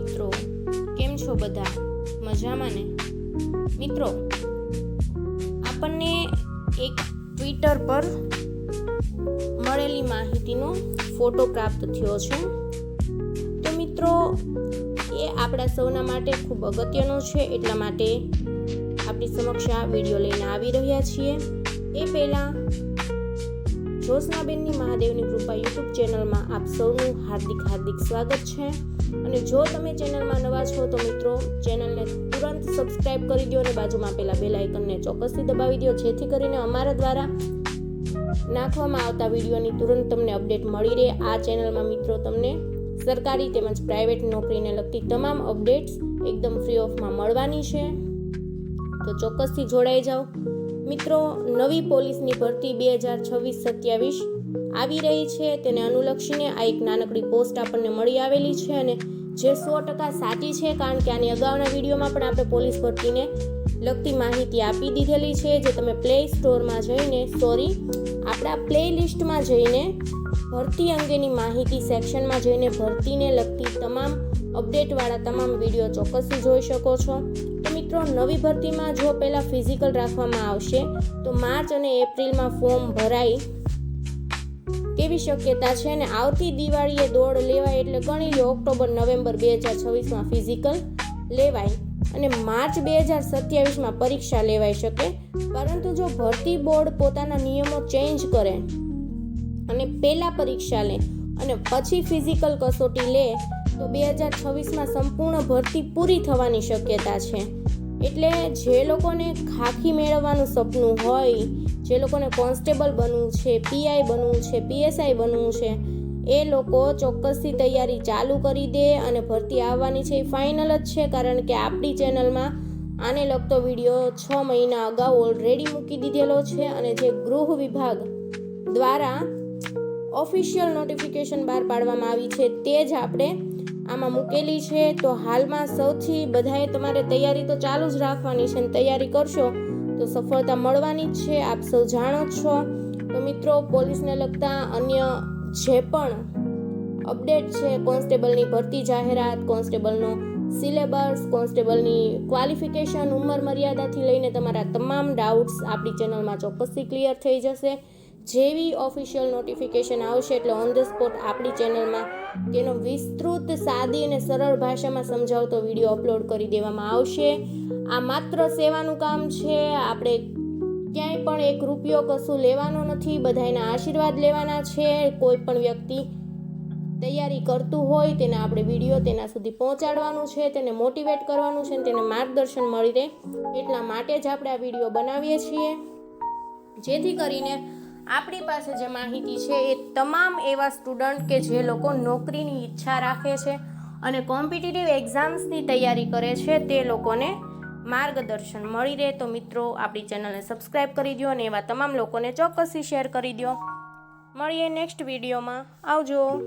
મિત્રો, કેમ છો બધા? મજામાં ને? મિત્રો, આપણને એક ટ્વિટર પર મળેલી માહિતીનો ફોટો પ્રાપ્ત થયો છે. તો મિત્રો, એ આપણા સૌના માટે ખૂબ અગત્યનો છે, એટલા માટે આપણી સમક્ષ આ વીડિયો લઈને આવી રહ્યા છીએ. એ પહેલાં જ્યોત્સનાબેનની મહાદેવની કૃપા યુટ્યુબ ચેનલમાં આપ સૌનું હાર્દિક હાર્દિક સ્વાગત છે. અને જો તમે ચેનલમાં નવા છો તો મિત્રો, ચેનલને તુરંત સબસ્ક્રાઇબ કરી દો અને બાજુમાં પેલા બેલ આઇકનને ચોક્કસથી દબાવી દો, જેથી કરીને અમારા દ્વારા નાખવામાં આવતા વિડીયોની તુરંત તમને અપડેટ મળી રહે. આ ચેનલમાં મિત્રો તમને સરકારી તેમજ પ્રાઇવેટ નોકરીને લગતી તમામ અપડેટ્સ એકદમ ફ્રી ઓફમાં મળવાની છે. તો ચોક્કસથી જોડાઈ જાઓ. મિત્રો, નવી પોલીસની ભરતી બે હજાર છવ્વીસ સત્યાવીસ આવી રહી છે. તેને અનુલક્ષીને આ એક નાનકડી પોસ્ટ આપણને મળી આવેલી છે અને જે સો ટકા સાચી છે, કારણ કે આની અગાઉના વિડીયોમાં પણ આપણે પોલીસ ભરતીને લગતી માહિતી આપી દીધેલી છે જે તમે પ્લે સ્ટોરમાં જઈને સોરી આપણા પ્લે લિસ્ટમાં જઈને, ભરતી અંગેની માહિતી સેક્શનમાં જઈને ભરતીને લગતી તમામ અપડેટવાળા તમામ વીડિયો ચોક્કસથી જોઈ શકો છો. મિત્રો, નવી ભરતીમાં જો પહેલાં ફિઝિકલ રાખવામાં આવશે, તો માર્ચ અને એપ્રિલમાં ફોર્મ ભરાય તેવી શક્યતા છે અને આવતી દિવાળીએ દોડ લેવાય એટલે ગણી લો ઓક્ટોબર, નવેમ્બર બે હજાર છવ્વીસમાં ફિઝિકલ લેવાય અને માર્ચ બે હજાર સત્યાવીસમાં પરીક્ષા લેવાઈ શકે. પરંતુ જો ભરતી બોર્ડ પોતાના નિયમો ચેન્જ કરે અને પહેલાં પરીક્ષા લે અને પછી ફિઝિકલ કસોટી લે, તો બે હજાર છવ્વીસમાં સંપૂર્ણ ભરતી પૂરી થવાની શક્યતા છે. એટલે જે લોકોને ખાખી મેળવવાનું સપનું હોય, જે લોકોને કોન્સ્ટેબલ બનવું છે પીઆઈ બનવું છે પીએસઆઈ બનવું છે, એ લોકો ચોક્કસથી તૈયારી ચાલુ કરી દે અને ભરતી આવવાની છે. એ ફાઇનલ જ છે, કારણ કે આપણી ચેનલમાં આને લગતો વીડિયો છ મહિના અગાઉ ઓલરેડી મૂકી દીધેલો છે અને જે ગૃહ વિભાગ દ્વારા ઓફિશિયલ નોટિફિકેશન બહાર પાડવામાં આવી છે તે જ આપણે આમાં મૂકેલી છે. તો હાલમાં સૌથી બધાએ તમારે તૈયારી તો ચાલુ જ રાખવાની છે અને તૈયારી કરશો તો સફળતા મળવાની જ છે. આપ સૌ જાણો જ છો. તો મિત્રો, પોલીસને લગતા અન્ય જે પણ અપડેટ છે, કોન્સ્ટેબલની ભરતી જાહેરાત, કોન્સ્ટેબલનો સિલેબસ, કોન્સ્ટેબલની ક્વોલિફિકેશન, ઉંમર મર્યાદાથી લઈને તમારા તમામ ડાઉટ્સ આપણી ચેનલમાં ચોક્કસથી ક્લિયર થઈ જશે. જેવી ઓફિશિયલ નોટિફિકેશન આવશે એટલે ઓન ધ સ્પોટ આપણી ચેનલમાં તેનો વિસ્તૃત, સાદી અને સરળ ભાષામાં સમજાવતો વીડિયો અપલોડ કરી દેવામાં આવશે. આ માત્ર સેવાનું કામ છે. આપણે ક્યાંય પણ એક રૂપિયો કશું લેવાનો નથી. બધાના આશીર્વાદ લેવાના છે. કોઈ પણ વ્યક્તિ તૈયારી કરતું હોય તેને આપણે વીડિયો તેના સુધી પહોંચાડવાનું છે, તેને મોટિવેટ કરવાનું છે તેને માર્ગદર્શન મળી રહે એટલા માટે જ આપણે આ વીડિયો બનાવીએ છીએ. જેથી કરીને આપણી પાસે જે માહિતી છે એ તમામ એવા સ્ટુડન્ટ કે જે લોકો નોકરીની ઈચ્છા રાખે છે અને કોમ્પિટિટિવ એક્ઝામ્સની તૈયારી કરે છે, તે લોકોને માર્ગદર્શન મળી રહે. તો મિત્રો, આપણી ચેનલને સબસ્ક્રાઈબ કરી દો અને એવા તમામ લોકોને ચોક્કસથી શેર કરી દો મળીએ નેક્સ્ટ વિડીયોમાં. આવજો.